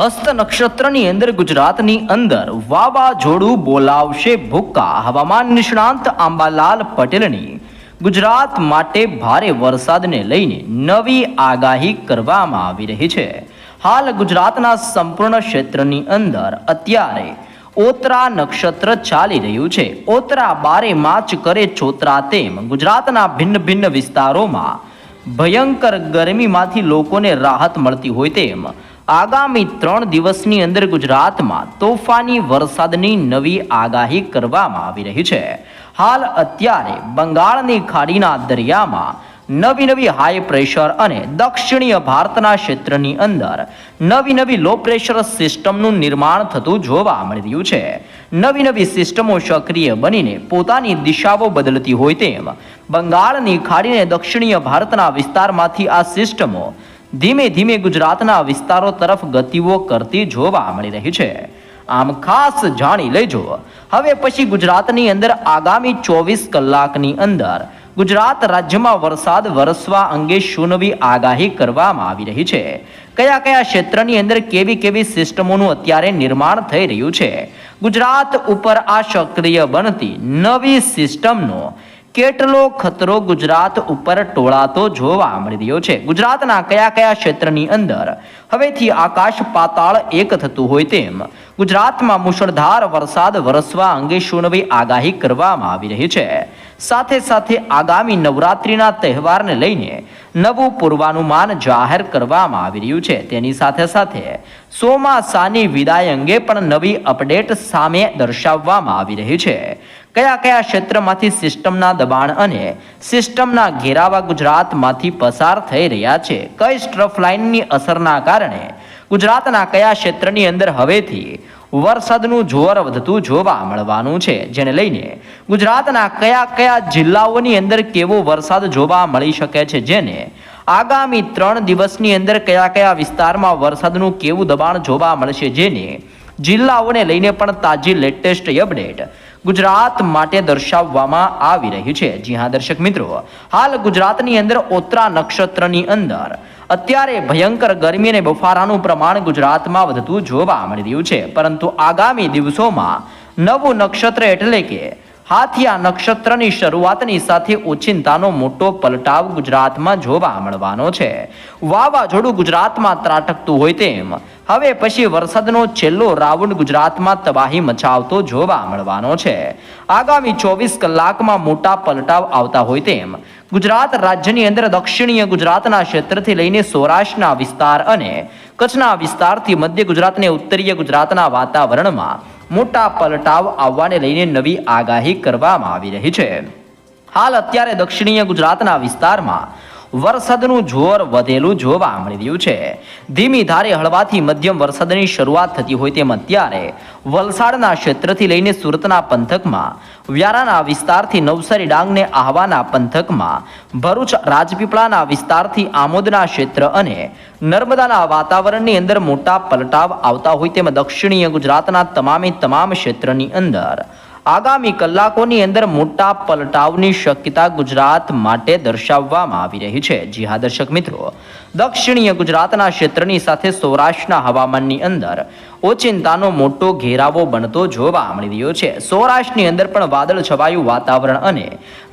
હસ્ત નક્ષત્રની અંદર ગુજરાતની અંદર વાવાઝોડું બોલાવશે ભૂક્કા. હવામાન નિષ્ણાંત આંબાલાલ પટેલની ગુજરાત માટે ભારે વરસાદને લઈને નવી આગાહી કરવામાં આવી રહી છે. હાલ ગુજરાતના સંપૂર્ણ ક્ષેત્રની અંદર અત્યારે ઓતરા નક્ષત્ર ચાલી રહ્યું છે. ઓતરા બારે માચ કરે ચોતરા તેમ ગુજરાતના ભિન્ન ભિન્ન વિસ્તારોમાં ભયંકર ગરમીમાંથી લોકોને રાહત મળતી હોય તેમ આગામી ત્રણ દિવસની અંદર ગુજરાતમાં તોફાની વરસાદની નવી આગાહી કરવામાં આવી રહી છે. હાલ અત્યારે બંગાળની ખાડીના દરિયામાં નવી નવી હાઈ પ્રેશર અને દક્ષિણીય ભારતના ક્ષેત્રની અંદર નવી નવી લો પ્રેશર સિસ્ટમનું નિર્માણ થતું જોવા મળી રહ્યું છે. નવી નવી સિસ્ટમો સક્રિય બનીને પોતાની દિશાઓ બદલતી હોય તેમ બંગાળની ખાડીને દક્ષિણીય ભારતના વિસ્તારમાંથી આ સિસ્ટમો ધીમે ધીમે ગુજરાતના વિસ્તારો તરફ ગતિઓ કરતી જોવા મળી રહી છે. આમ ખાસ જાણી લેજો. હવે પછી ગુજરાતની અંદર આગામી ચોવીસ કલાકની અંદર ગુજરાત રાજ્યમાં વરસાદ વરસવા અંગે શું નવી આગાહી કરવામાં આવી રહી છે? કયા કયા ક્ષેત્રની અંદર કેવી કેવી સિસ્ટમોનું અત્યારે નિર્માણ થઈ રહ્યું છે? ગુજરાત ઉપર આ સક્રિય બનતી નવી સિસ્ટમનો કેટલો ખતરો ગુજરાત ઉપર ટોળાતો જોવા મળી રહ્યો છે? ગુજરાતના કયા કયા ક્ષેત્રની અંદર? હવેથી આકાશ પાતાળ એક થતું હોય તેમ. ગુજરાતમાં મુશળધાર વરસાદ વરસવા અંગે શું આગાહી કરવામાં આવી રહી છે. સાથે સાથે આગામી નવરાત્રિના તહેવારને લઈને નવું પૂર્વાનુમાન જાહેર કરવામાં આવી રહ્યું છે. તેની સાથે સાથે ચોમાસાની વિદાય અંગે પણ નવી અપડેટ સામે દર્શાવવામાં આવી રહી છે. કયા કયા ક્ષેત્રમાંથી સિસ્ટમના દબાણ અને સિસ્ટમના ઘેરાવા ગુજરાતમાંથી પસાર થઈ રહ્યા છે? કઈ સ્ટ્રફ લાઇનની અસરના કારણે ગુજરાતના કયા ક્ષેત્રની અંદર હવેથી વરસાદનું જોર વધતું જોવા મળવાનું છે? જેને લઈને ગુજરાતના કયા કયા જિલ્લાઓની અંદર કેવો વરસાદ જોવા મળી શકે છે? જેને આગામી ત્રણ દિવસની અંદર કયા કયા વિસ્તારમાં વરસાદનું કેવું દબાણ જોવા મળશે? જેને જિલ્લાઓને લઈને પણ તાજી લેટેસ્ટ અપડેટ ગુજરાત માટે દર્શાવવામાં આવી રહી છે. જી હા, દર્શક મિત્રો, હાલ ગુજરાતની અંદર ઓત્રા નક્ષત્રની અંદર અત્યારે ભયંકર ગરમી અને બફારાનું પ્રમાણ ગુજરાતમાં વધતું જોવા મળી રહ્યું છે. પરંતુ આગામી દિવસોમાં નવું નક્ષત્ર એટલે કે હાથિયા નક્ષત્રની શરૂઆતની સાથે ઓચિંતાનો મોટો પલટાવ ગુજરાતમાં જોવા મળવાનો છે. વાવાઝોડું ગુજરાતમાં ત્રાટકતું હોય તેમ. હવે પછી વરસાદનો છેલ્લો રાઉન્ડ ગુજરાતમાં તબાહી મચાવતો જોવા મળવાનો છે. આગામી ચોવીસ કલાકમાં મોટા પલટાવ આવતા હોય તેમ. ગુજરાત રાજ્યની અંદર દક્ષિણીય ગુજરાતના ક્ષેત્રથી લઈને સૌરાષ્ટ્રના વિસ્તાર અને કચ્છના વિસ્તારથી મધ્ય ગુજરાતને ઉત્તરીય ગુજરાતના વાતાવરણમાં મોટા પલટાવ આવવાને લઈને નવી આગાહી કરવામાં આવી રહી છે. હાલ અત્યારે દક્ષિણીય ગુજરાતના વિસ્તારમાં વરસાદનું જોર વધેલું જોવા મળી રહ્યું છે. ધીમી ધારે હળવાથી મધ્યમ વરસાદની શરૂઆત થતી હોય તેમ અત્યારે વલસાડના ક્ષેત્રથી લઈને સુરતના પંથકમાં, વ્યારાના વિસ્તારથી નવસારી ડાંગને આહવાના પંથકમાં, ભરૂચ રાજપીપળાના વિસ્તારથી આમોદના ક્ષેત્ર અને નર્મદાના વાતાવરણની અંદર મોટા પલટાવ આવતા હોય તેમ દક્ષિણીય ગુજરાતના તમામે તમામ ક્ષેત્રની અંદર આગામી કલાકોની અંદર મોટા પલટાવની શક્યતા ગુજરાત માટે દર્શાવવામાં આવી રહી છે. જી હા, દર્શક મિત્રો. દક્ષિણીય ગુજરાતના ક્ષેત્રની સાથે સૌરાષ્ટ્રના હવામાનની અંદર ઓચિંતાનો મોટો ઘેરાવો બનતો જોવા મળી રહ્યો છે. સૌરાષ્ટ્રની અંદર પણ વાદળ છવાયું વાતાવરણ અને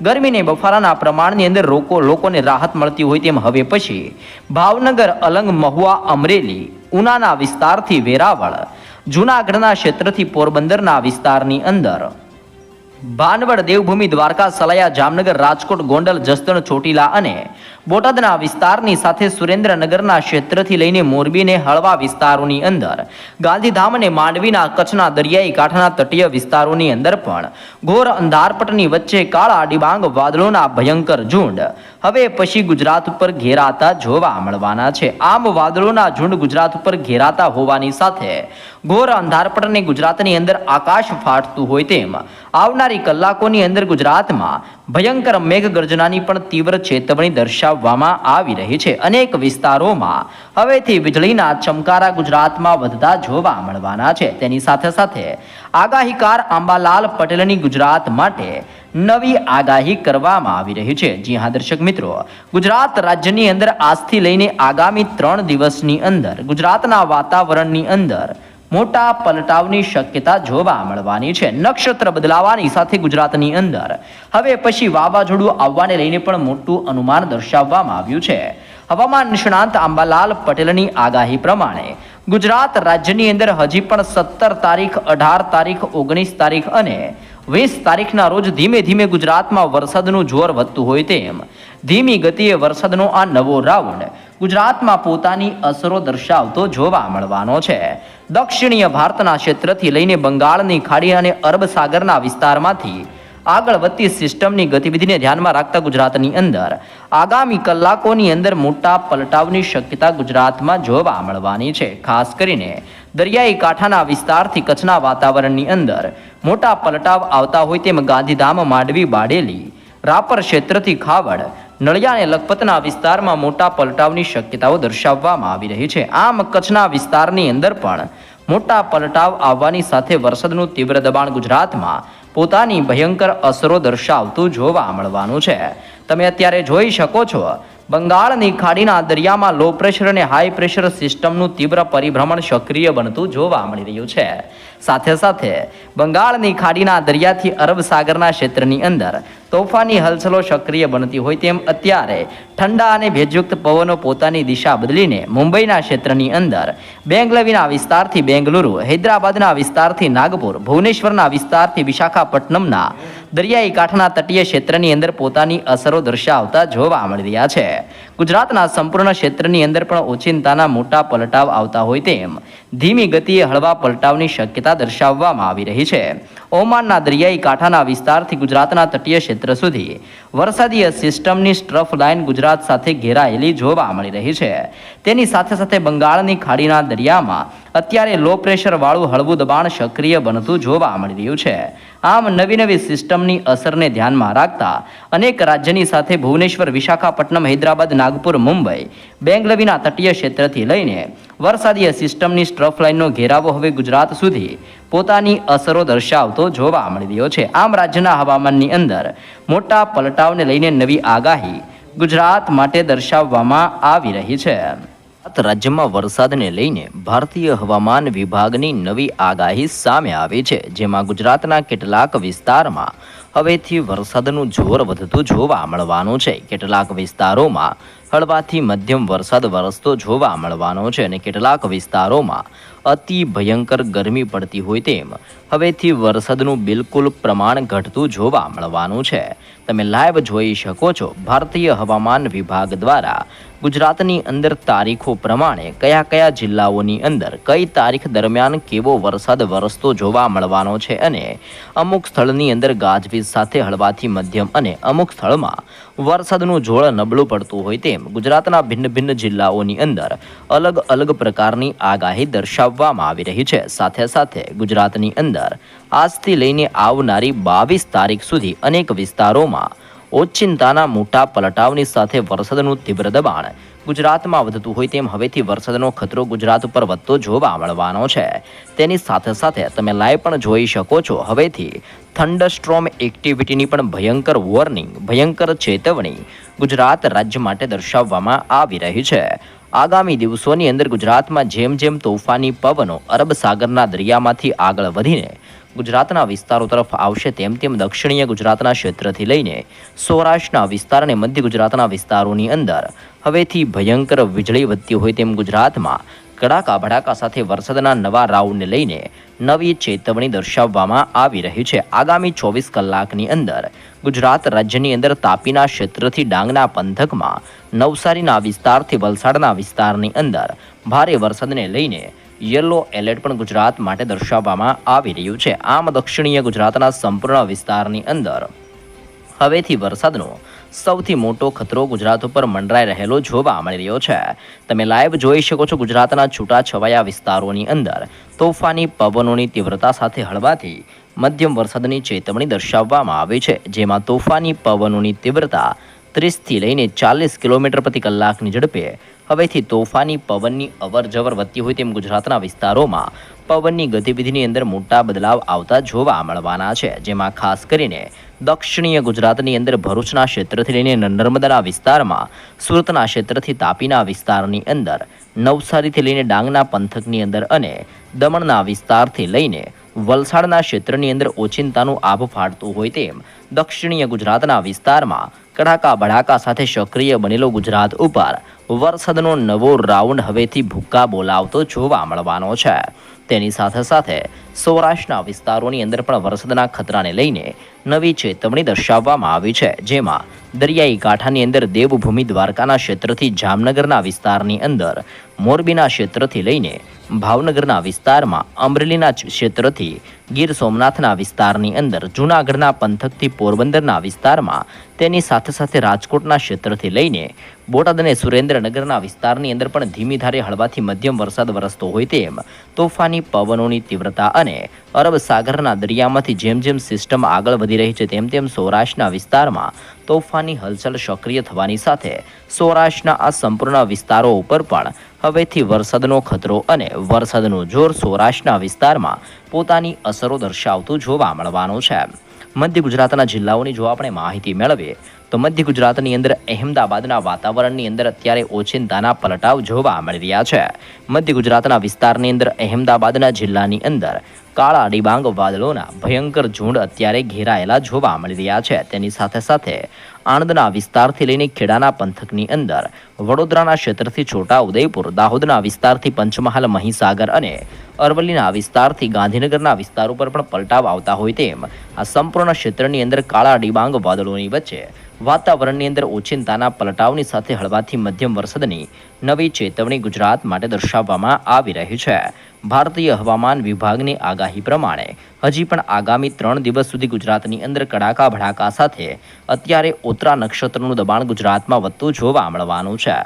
ગરમીને બફારાના પ્રમાણની અંદર લોકો લોકોને રાહત મળતી હોય તેમ હવે પછી ભાવનગર, અલંગ, મહુવા, અમરેલી, ઉનાના વિસ્તારથી વેરાવળ, જૂનાગઢના ક્ષેત્રથી પોરબંદરના વિસ્તારની અંદર ભાનવડ દેવભૂમિ દ્વારકા સલાયા જામનગર રાજકોટ ગોંડલ જસદણ ચોટીલા અને બોટાદના વિસ્તારની સાથે સુરેન્દ્રનગરના ક્ષેત્રથી લઈને મોરબીને હળવા વિસ્તારોની અંદર. ગાંધીધામ અને માંડવીના કચ્છના દરિયાઈ કાંઠાના તટીય વિસ્તારોની અંદર પણ ઘોર અંધારપટની વચ્ચે કાળા ડિબાંગ વાદળોના ભયંકર ઝુંડ. હવે પછી ગુજરાત ઉપર ઘેરાતા જોવા મળવાના છે. આમ વાદળોના ઝુંડ ગુજરાત ઉપર ઘેરાતા હોવાની સાથે ઘોર અંધારપટને ગુજરાતની અંદર આકાશ ફાટતું હોય તેમ આવનારી કલાકોની અંદર ગુજરાતમાં ભયંકર મેઘગર્જનાની પણ તીવ્ર ચેતવણી દર્શાવવામાં આવી રહી છે. અનેક વિસ્તારોમાં હવેથી વીજળીના ચમકારા ગુજરાતમાં વધતા જોવા મળવાના છે. તેની સાથે સાથે આગાહીકાર આંબાલાલ પટેલની ગુજરાત માટે નવી આગાહી કરવામાં આવી રહી છે. જી હા, દર્શક મિત્રો, ગુજરાત રાજ્યની અંદર આજથી લઈને આગામી ત્રણ દિવસની અંદર, ગુજરાતના વાતાવરણની અંદર મોટા પલટાવની શક્યતા જોવા મળવાની છે. નક્ષત્ર બદલાવાની સાથે ગુજરાતની અંદર. હવે પછી વાવાઝોડું આવવાને લઈને પણ મોટું અનુમાન દર્શાવવામાં આવ્યું છે. હવામાન નિષ્ણાંત આંબાલાલ પટેલની આગાહી પ્રમાણે ગુજરાત રાજ્યની અંદર હજી પણ સત્તર તારીખ, અઢાર તારીખ, ઓગણીસ તારીખ અને વીસ તારીખના રોજ ધીમે ધીમે ગુજરાતમાં વરસાદનું જોર વધતું હોય તેમ ધીમી ગતિએ વરસાદનો આ નવો રાઉન્ડ ગુજરાતમાં પોતાની અસરો દર્શાવતો જોવા મળવાનો છે. દક્ષિણીય ભારતના ક્ષેત્રથી લઈને બંગાળની ખાડી અને અરબ સાગરના વિસ્તારમાંથી આગળ વધતી સિસ્ટમની ગતિવિધિને ધ્યાનમાં રાખતા ગુજરાતની અંદર આગામી કલાકોની અંદર મોટા પલટાવની શક્યતા ગુજરાતમાં જોવા મળવાની છે. ખાસ કરીને દરિયાઈ કાંઠાના વિસ્તારથી કચ્છના વાતાવરણની અંદર મોટા પલટાવ આવતા હોય તેમ ગાંધીધામ માંડવી બાડેલી રાપર ક્ષેત્રથી ખાવડ નળિયા અને લખપતના વિસ્તારમાં મોટા પલટાવની શક્યતાઓ દર્શાવવામાં આવી રહી છે. આમ, કચ્છના વિસ્તારની અંદર પણ મોટા પલટાવ આવવાની સાથે વરસાદનું તીવ્ર દબાણ ગુજરાતમાં પોતાની ભયંકર અસરો દર્શાવતું જોવા મળવાનું છે. તમે અત્યારે જોઈ શકો છો, બંગાળની ખાડીના દરિયામાં લો પ્રેશર અને હાઈ પ્રેશર સિસ્ટમનું તીવ્ર પરિભ્રમણ સક્રિય બનતું જોવા મળી રહ્યું છે. સાથે સાથે બંગાળની ખાડીના દરિયાથી અરબ સાગરના ક્ષેત્રની અંદર તોફાની હલચલો સક્રિય બનતી હોય તેમ અત્યારે ઠંડા અને ભેજયુક્ત પવનો પોતાની દિશા બદલીને મુંબઈના ક્ષેત્રની અંદર બેંગલવીના વિસ્તારથી બેંગલુરુ, હૈદરાબાદના વિસ્તારથી નાગપુર, ભુવનેશ્વરના વિસ્તારથી વિશાખાપટ્ટનમના દરિયાઈ કાંઠાના તટીય ક્ષેત્રની અંદર પોતાની અસરો દર્શાવતા જોવા મળી રહ્યા છે. ગુજરાતના સંપૂર્ણ ક્ષેત્રની અંદર પણ ઓચિંતાના મોટા પલટાવ આવતા હોય તેમ ધીમી ગતિએ હળવા પલટાવની શક્યતા દર્શાવવામાં આવી રહી છે. ઓમાનના દરિયાઈ કાંઠાના વિસ્તારથી ગુજરાતના તટીય ક્ષેત્ર સુધી વરસાદીય સિસ્ટમની સ્ટ્રફ લાઇન ગુજરાત સાથે ઘેરાયેલી જોવા મળી રહી છે. તેની સાથે સાથે બંગાળની ખાડીના દરિયામાં અત્યારે લો પ્રેશર વાળું હળવું દબાણ સક્રિય બનતું જોવા મળી રહ્યું છે. આમ નવી નવી સિસ્ટમની અસરને ધ્યાનમાં રાખતા અનેક રાજ્યની સાથે ભુવનેશ્વર, વિશાખાપટ્ટનમ, હૈદરાબાદ, નાગપુર, મુંબઈ, બેંગલવીના તટીય ક્ષેત્રથી લઈને વરસાદીય સિસ્ટમની સ્ટ્રફ લાઇનનો ઘેરાવો હવે ગુજરાત સુધી પોતાની અસરો દર્શાવતો જોવા મળી રહ્યો છે. આમ રાજ્યના હવામાનની અંદર મોટા પલટાવને લઈને નવી આગાહી ગુજરાત માટે દર્શાવવામાં આવી રહી છે. રાજ્યમાં વરસાદને લઈને ભારતીય હવામાન વિભાગની નવી આગાહી સામે આવી છે, જેમાં ગુજરાતના કેટલાક વિસ્તારમાં હવેથી વરસાદનું જોર વધતું જોવા મળવાનું છે. કેટલાક વિસ્તારોમાં હળવાથી મધ્યમ વરસાદ વરસતો જોવા મળવાનો છે અને કેટલાક વિસ્તારોમાં અતિ ભયંકર ગરમી પડતી હોય તેમ હવેથી વરસાદનું બિલકુલ પ્રમાણ ઘટતું જોવા મળવાનું છે. તમે લાઈવ જોઈ શકો છો, ભારતીય હવામાન વિભાગ દ્વારા ગુજરાતની અંદર તારીખો પ્રમાણે કયા કયા જિલ્લાઓની અંદર કઈ તારીખ દરમિયાન કેવો વરસાદ વરસતો જોવા મળવાનો છે અને અમુક સ્થળની અંદર ગાજવીજ સાથે હળવાથી મધ્યમ અને અમુક સ્થળમાં વરસાદનું જોળ નબળું પડતું હોય તેમ ગુજરાતના ભિન્ન ભિન્ન જિલ્લાઓની અંદર અલગ અલગ પ્રકારની આગાહી દર્શાવવામાં આવી રહી છે. સાથે સાથે ગુજરાતની અંદર આજથી લઈને આવનારી બાવીસ તારીખ સુધી અનેક વિસ્તારોમાં ઓચિંતાના મોટા પલટાવની સાથે વરસાદનું તીવ્ર દબાણ. ગુજરાતમાં વધતું હોય તેમ હવેથી વરસાદનો ખતરો ગુજરાત ઉપર વધતો જોવા મળવાનો છે. તેની સાથે સાથે તમે લાઈવ પણ જોઈ શકો છો. હવેથી થંડરસ્ટ્રોમ એક્ટિવિટીની પણ ભયંકર વોર્નિંગ, ભયંકર ચેતવણી ગુજરાત રાજ્ય માટે દર્શાવવામાં આવી રહી છે. આગામી દિવસોની અંદર ગુજરાતમાં જેમ જેમ તોફાની પવનો અરબ સાગરના દરિયામાંથી આગળ વધીને ગુજરાતના વિસ્તારો તરફ આવશે તેમ તેમ દક્ષિણીય ગુજરાતના ક્ષેત્રથી લઈને સૌરાષ્ટ્રના વિસ્તાર અને મધ્ય ગુજરાતના વિસ્તારોની અંદર હવેથી ભયંકર વીજળી વધતી હોય તેમ ગુજરાતમાં કડાકા ભડાકા સાથે વરસાદના નવા રાઉન્ડને લઈને નવી ચેતવણી દર્શાવવામાં આવી રહી છે. આગામી ચોવીસ કલાકની અંદર ગુજરાત રાજ્યની અંદર તાપીના ક્ષેત્રથી ડાંગના પંથકમાં નવસારીના વિસ્તારથી વલસાડના વિસ્તારની અંદર ભારે વરસાદને લઈને યલો એલર્ટ પણ ગુજરાત માટે દર્શાવવામાં આવી રહ્યું છે. આમ દક્ષિણીય ગુજરાતના સંપૂર્ણ વિસ્તારની અંદર હવેથી વરસાદનો સૌથી મોટો ખતરો ગુજરાત ઉપર મંડરાઈ રહેલો જોવા મળી રહ્યો છે. તમે લાઈવ જોઈ શકો છો ગુજરાતના છૂટાછવાયા વિસ્તારોની અંદર. તોફાની પવનોની તીવ્રતા સાથે હળવાથી મધ્યમ વરસાદની ચેતવણી દર્શાવવામાં આવી છે. જેમાં તોફાની પવનોની તીવ્રતા ત્રીસથી લઈને ચાલીસ કિલોમીટર પ્રતિ કલાકની ઝડપે હવેથી તોફાની પવનની અવર જવર વધતી હોય તેમ ગુજરાતના વિસ્તારોમાં પવનની ગતિવિધિની અંદર મોટા બદલાવ આવતા જોવા મળવાના છે, જેમાં ખાસ કરીને દક્ષિણીય ગુજરાતની અંદર ભરૂચના ક્ષેત્રથી લઈને નર્મદાના વિસ્તારમાં, સુરતના ક્ષેત્રથી તાપીના વિસ્તારની અંદર, નવસારીથી લઈને ડાંગના પંથકની અંદર અને દમણના વિસ્તારથી લઈને વલસાડના ક્ષેત્રની અંદર ઓચિંતાનું આભ ફાટતું હોય તેમ દક્ષિણીય ગુજરાતના વિસ્તારમાં કડાકા ભડાકા સાથે સક્રિય બનેલો ગુજરાત ઉપર. વરસાદનો નવો રાઉન્ડ હવેથી ભૂક્કા બોલાવતો જોવા મળવાનો છે. તેની સાથે સાથે સૌરાષ્ટ્રના વિસ્તારોની અંદર પણ વરસાદના ખતરાને લઈને નવી ચેતવણી દર્શાવવામાં આવી છે. જેમાં દરિયાઈ કાંઠાની અંદર દેવભૂમિ દ્વારકાના ક્ષેત્રથી જામનગરના વિસ્તારની અંદર મોરબીના ક્ષેત્રથી લઈને ભાવનગરના વિસ્તારમાં અમરેલીના ક્ષેત્રથી ગીર સોમનાથના વિસ્તારની અંદર જૂનાગઢના પંથકથી પોરબંદરના વિસ્તારમાં તેની સાથે સાથે રાજકોટના ક્ષેત્રથી લઈને બોટાદ અને સુરેન્દ્રનગરના વિસ્તારની અંદર પણ ધીમી ધારે હળવાથી મધ્યમ વરસાદ વરસતો હોય તેમ તોફાની પવનોની તીવ્રતા અને અરબ સાગરના દરિયામાંથી જેમ જેમ સિસ્ટમ આગળ વધી રહી છે તેમ તેમ સૌરાષ્ટ્રના વિસ્તારમાં તોફાની હલચલ સક્રિય થવાની સાથે સૌરાષ્ટ્રના આ સંપૂર્ણ વિસ્તારો ઉપર પણ હવેથી વરસાદનો ખતરો અને વરસાદનું જોર સૌરાષ્ટ્રના વિસ્તારમાં પોતાની અસરો દર્શાવતું જોવા મળવાનું છે. મધ્ય ગુજરાતના જિલ્લાઓની જો આપણે માહિતી મેળવીએ, તો મધ્ય ગુજરાતની અંદર અહેમદાબાદના વાતાવરણની અંદર અત્યારે ઓચિંતાના પલટાવ જોવા મળી રહ્યા છે. મધ્ય ગુજરાતના વિસ્તારની અંદર અહેમદાબાદના જિલ્લાની અંદર કાળા ડિબાંગ વાદળોના ભયંકર ઝુંડ અત્યારે ઘેરાયેલા જોવા મળી રહ્યા છે. તેની સાથે સાથે આણંદના વિસ્તારથી લઈને ખેડાના પંથકની અંદર વડોદરાના ક્ષેત્રથી છોટા ઉદયપુર દાહોદના વિસ્તારથી પંચમહાલ, મહીસાગર અને અરવલ્લીના વિસ્તારથી ગાંધીનગરના વિસ્તાર ઉપર પણ પલટાવ આવતા હોય તેમ આ સંપૂર્ણ ક્ષેત્રની અંદર કાળા ડિબાંગ વાદળોની વચ્ચે વાતાવરણની અંદર ઓચિંતાના પલટાવની સાથે હળવાથી મધ્યમ વરસાદની નવી ચેતવણી ગુજરાત માટે દર્શાવવામાં આવી રહી છે. ભારતીય હવામાન વિભાગની આગાહી પ્રમાણે હજી પણ આગામી ત્રણ દિવસ સુધી ગુજરાતની અંદર કડાકા ભડાકા સાથે અત્યારે ઓતરા નક્ષત્રનું દબાણ ગુજરાતમાં વધતું જોવા મળવાનું છે.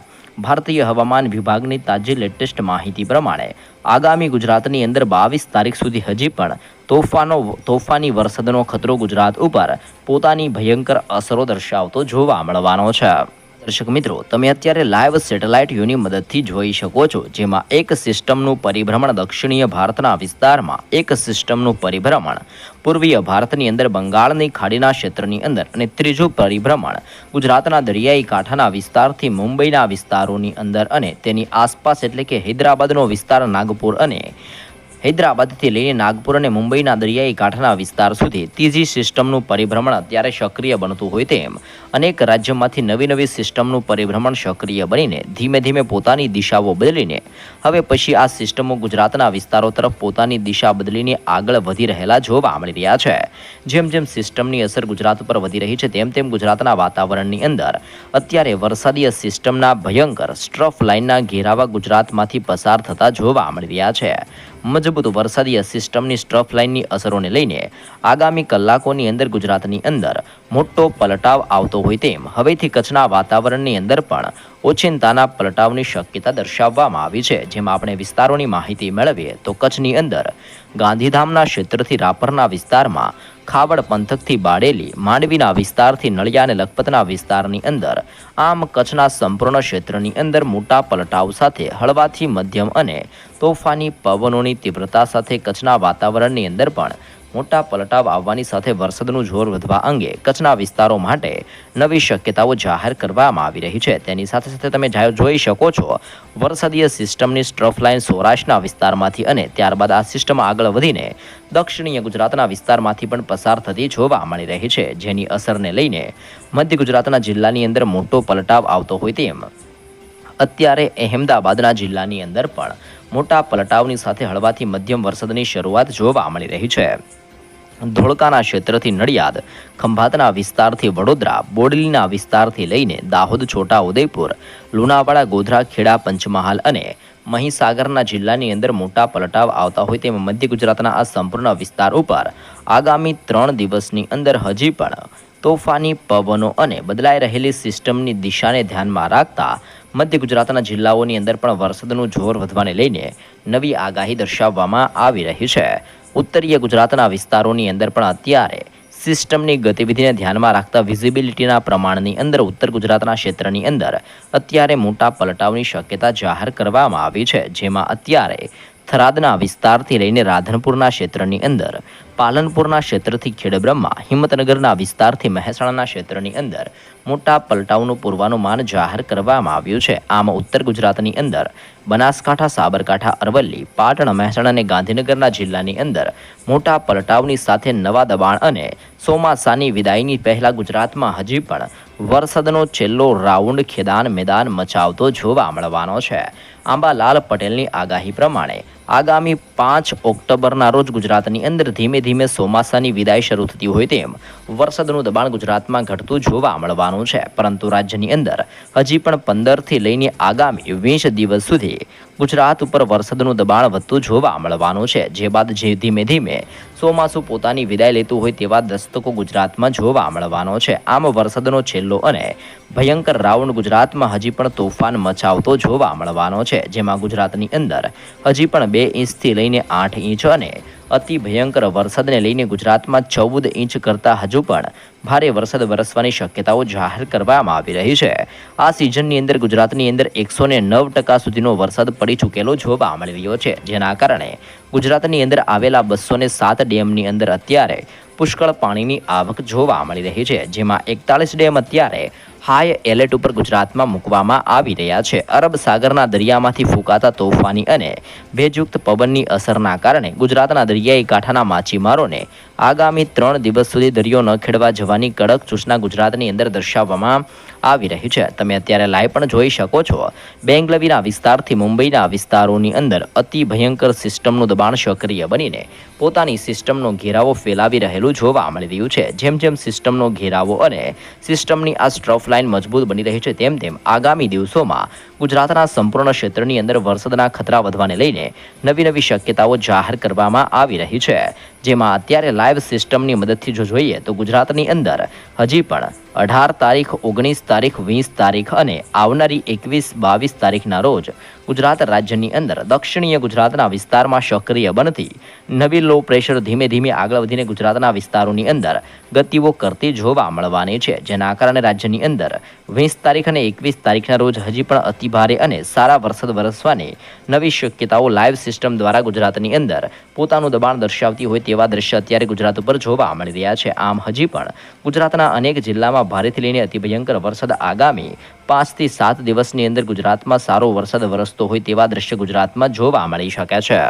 ભારતીય હવામાન વિભાગની તાજી લેટેસ્ટ માહિતી પ્રમાણે આગામી ગુજરાતની અંદર બાવીસ તારીખ સુધી હજી પણ તોફાનો, તોફાની વરસાદનો ખતરો ગુજરાત ઉપર પોતાની ભયંકર અસરો દર્શાવતો જોવા મળવાનો છે. દર્શક મિત્રો, તમે અત્યારે લાઈવ સેટેલાઇટ વ્યૂની મદદથી જોઈ શકો છો, જેમાં એક સિસ્ટમનું પરિભ્રમણ દક્ષિણીય ભારતના વિસ્તારમાં, એક સિસ્ટમનું પરિભ્રમણ પૂર્વીય ભારતની અંદર, બંગાળની ખાડીના ક્ષેત્રની અંદર અને ત્રીજું પરિભ્રમણ ગુજરાતના દરિયાઈ કાંઠાના વિસ્તારથી મુંબઈના વિસ્તારોની અંદર અને તેની આસપાસ એટલે કે હૈદરાબાદનો વિસ્તાર નાગપુર અને હૈદરાબાદથી લઈને નાગપુર અને મુંબઈના દરિયાઈ કાંઠાના વિસ્તાર સુધી ત્રીજી સિસ્ટમનું પરિભ્રમણ અત્યારે સક્રિય બનતું હોય તેમ અનેક રાજ્યોમાંથી નવી નવી સિસ્ટમનું પરિભ્રમણ સક્રિય બનીને ધીમે ધીમે પોતાની દિશાઓ બદલીને હવે પછી આ સિસ્ટમો ગુજરાતના વિસ્તારો તરફ પોતાની દિશા બદલીને આગળ વધી રહેલા જોવા મળી રહ્યા છે. જેમ જેમ સિસ્ટમની અસર ગુજરાત ઉપર વધી રહી છે, તેમ તેમ ગુજરાતના વાતાવરણની અંદર અત્યારે વરસાદીય સિસ્ટમના ભયંકર સ્ટ્રફ લાઇનના ઘેરાવા ગુજરાતમાંથી પસાર થતા જોવા મળી રહ્યા છે. મજબૂત વરસાદીય સિસ્ટમની સ્ટ્રફ લાઇનની અસરોને લઈને આગામી કલાકોની અંદર ગુજરાતની અંદર મોટો પલટાવ આવતો હોય તેમ હવેથી કચ્છના વાતાવરણની અંદર પણ ઓચિંતાના પલટાવની શક્યતા દર્શાવવામાં આવી છે. જેમાં આપણે વિસ્તારોની માહિતી મેળવીએ તો કચ્છની અંદર ગાંધીધામના ક્ષેત્રથી રાપરના વિસ્તારમાં ખાવડ પંથકથી બાળેલી માંડવીના વિસ્તારથી નળિયા અને લખપતના વિસ્તારની અંદર આમ કચ્છના સંપૂર્ણ ક્ષેત્રની અંદર મોટા પલટાવ સાથે હળવાથી મધ્યમ અને તોફાની પવનોની તીવ્રતા સાથે કચ્છના વાતાવરણની અંદર પણ મોટા પલટાવ આવવાની સાથે વરસાદનું જોર વધવા અંગે કચ્છના વિસ્તારો માટે નવી શક્યતાઓ જાહેર કરવામાં આવી રહી છે. તેની સાથે સાથે તમે જોઈ શકો છો, વરસાદીય સિસ્ટમની સ્ટ્રફ લાઇન સૌરાષ્ટ્રના વિસ્તારમાંથી અને ત્યારબાદ આ સિસ્ટમ આગળ વધીને દક્ષિણીય ગુજરાતના વિસ્તારમાંથી પણ પસાર થતી જોવા મળી રહી છે, જેની અસરને લઈને મધ્ય ગુજરાતના જિલ્લાની અંદર મોટો પલટાવ આવતો હોય તેમ. અત્યારે અહેમદાબાદના જિલ્લાની અંદર પણ મોટા પલટાવની સાથે હળવાથી મધ્યમ વરસાદની શરૂઆત જોવા મળી રહી છે. ધોળકાના ક્ષેત્રથી નડિયાદ, ખંભાતના વિસ્તારથી વડોદરા, બોડલીના વિસ્તારથી લઈને દાહોદ, છોટા ઉદયપુર, લુણાવાડા, ગોધરા, ખેડા, પંચમહાલ અને મહીસાગરના જિલ્લાની અંદર મોટા પલટાવ આવતા હોય તેમ મધ્ય ગુજરાતના આ સંપૂર્ણ વિસ્તાર ઉપર આગામી ત્રણ દિવસની અંદર હજી પણ તોફાની પવનો અને બદલાઈ રહેલી સિસ્ટમની દિશાને ધ્યાનમાં રાખતા મધ્ય ગુજરાતના જિલ્લાઓની અંદર પણ વરસાદનું જોર વધવાને લઈને નવી આગાહી દર્શાવવામાં આવી રહી છે. ઉત્તરીય ગુજરાતના વિસ્તારોની અંદર પણ અત્યારે સિસ્ટમની ગતિવિધિને ધ્યાનમાં રાખતા વિઝિબિલિટીના પ્રમાણની અંદર ઉત્તર ગુજરાતના ક્ષેત્રની અંદર અત્યારે મોટા પલટાવની શક્યતા જાહેર કરવામાં આવી છે, જેમાં અત્યારે થરાદના વિસ્તારથી લઈને રાધનપુરના ક્ષેત્રની અંદર, પાલનપુરના ક્ષેત્રથી ખેડબ્રહ્મા, હિંમતનગરના વિસ્તારથી મહેસાણાના ક્ષેત્રની અંદર મોટા પલટાવનું પૂર્વાનુમાન જાહેર કરવામાં આવ્યું છે. આમ ઉત્તર ગુજરાતની અંદર બનાસકાંઠા, સાબરકાંઠા, અરવલ્લી, પાટણ, મહેસાણા અને ગાંધીનગરના જિલ્લાની અંદર મોટા પલટાવની સાથે નવા દબાણ અને ચોમાસાની વિદાયની પહેલા ગુજરાતમાં હજી પણ વરસાદનો છેલ્લો રાઉન્ડ ખેદાન મેદાન મચાવતો જોવા મળવાનો છે. આંબાલાલ પટેલની આગાહી પ્રમાણે આગામી પાંચ ઓક્ટોબરના રોજ ગુજરાતની અંદર ધીમે ધીમે ચોમાસાની વિદાય શરૂ થતી હોય તેમ વરસાદનું દબાણ ગુજરાતમાં ઘટતું જોવા મળવાનું છે. પરંતુ રાજ્યની અંદર હજી પણ પંદરથી લઈને આગામી વીસ દિવસ સુધી ગુજરાત ઉપર વરસાદનું દબાણ વધતું જોવા મળવાનું છે. જે બાદ જે ધીમે ધીમે ચોમાસું પોતાની વિદાય લેતું હોય તેવા દસ્તકો ગુજરાતમાં જોવા મળવાનો છે. આમ વરસાદનો છેલ્લો અને ભયંકર રાઉન્ડ ગુજરાતમાં હજી પણ તોફાન મચાવતો જોવા મળવાનો છે, જેમાં ગુજરાતની અંદર હજી પણ બે ઇંચથી લઈને આઠ ઇંચ અને અતિ ભયંકર વરસાદને લઈને ગુજરાતમાં ચૌદ ઇંચ કરતાં હજુ પણ ભારે વરસાદ વરસવાની શક્યતાઓ જાહેર કરવામાં આવી રહી છે. આ સિઝનની અંદર ગુજરાતની અંદર એકસો નવ ટકા સુધીનો વરસાદ પડી ચૂકેલો જોવા મળી રહ્યો છે, જેના કારણે ગુજરાતની અંદર આવેલા બસો સાત ડેમની અંદર અત્યારે પુષ્કળ પાણીની આવક જોવા મળી રહી છે, જેમાં એકતાલીસ ડેમ અત્યારે હાઈ એલર્ટ ઉપર ગુજરાતમાં મૂકવામાં આવી રહ્યા છે. અરબ સાગરના દરિયામાંથી ફૂંકાતા તોફાની અને ભેજયુક્ત પવનની અસરના કારણે ગુજરાતના દરિયાઈ કાંઠાના માછીમારોને આગામી ત્રણ દિવસ સુધી દરિયો ન ખેડવા જવાની કડક સૂચના ગુજરાતની અંદર દર્શાવવામાં આવી રહી છે. તમે અત્યારે લાઈવ પણ જોઈ શકો છો. બેંગલવીના વિસ્તારથી મુંબઈના વિસ્તારોની અંદર અતિ ભયંકર સિસ્ટમનું દબાણ સક્રિય બનીને પોતાની સિસ્ટમનો ઘેરાવો ફેલાવી રહેલું જોવા મળી રહ્યું છે. જેમ જેમ સિસ્ટમનો ઘેરાવો અને સિસ્ટમની આ સ્ટ્રફ લાઇન મજબૂત બની રહી છે તેમ તેમ આગામી દિવસોમાં ગુજરાતના સંપૂર્ણ ક્ષેત્રની અંદર વરસાદના ખતરા વધવાને લઈને નવી નવી શક્યતાઓ જાહેર કરવામાં આવી રહી છે. જેમાં અત્યારે લાઈવ સિસ્ટમની મદદથી જો જોઈએ તો ગુજરાતની અંદર હજી પણ અઢાર તારીખ, ઓગણીસ તારીખ, વીસ તારીખ અને આવનારી એકવીસ, બાવીસ તારીખના રોજ ગુજરાત રાજ્યની અંદર દક્ષિણીય ગુજરાતના વિસ્તારમાં સક્રિય બનતી નવી લો પ્રેશર ધીમે ધીમે આગળ વધીને ગુજરાતના વિસ્તારોની અંદર ગતિઓ કરતી જોવા મળવાની છે. જેના કારણે રાજ્યની અંદર વીસ તારીખ અને એકવીસ તારીખના રોજ હજી પણ અતિભારે અને સારા વરસાદ વરસવાની નવી શક્યતાઓ લાઈવ સિસ્ટમ દ્વારા ગુજરાતની અંદર પોતાનું દબાણ દર્શાવતી હોય તેવા દ્રશ્ય અત્યારે ગુજરાત ઉપર જોવા મળી રહ્યા છે. આમ હજી પણ ગુજરાતના અનેક જિલ્લામાં ભારેથી લઈને અતિ ભયંકર વરસાદ આગામી પાંચથી સાત દિવસની અંદર ગુજરાતમાં સારો વરસાદ વરસતો હોય તેવા દ્રશ્ય ગુજરાતમાં જોવા મળી શકે છે.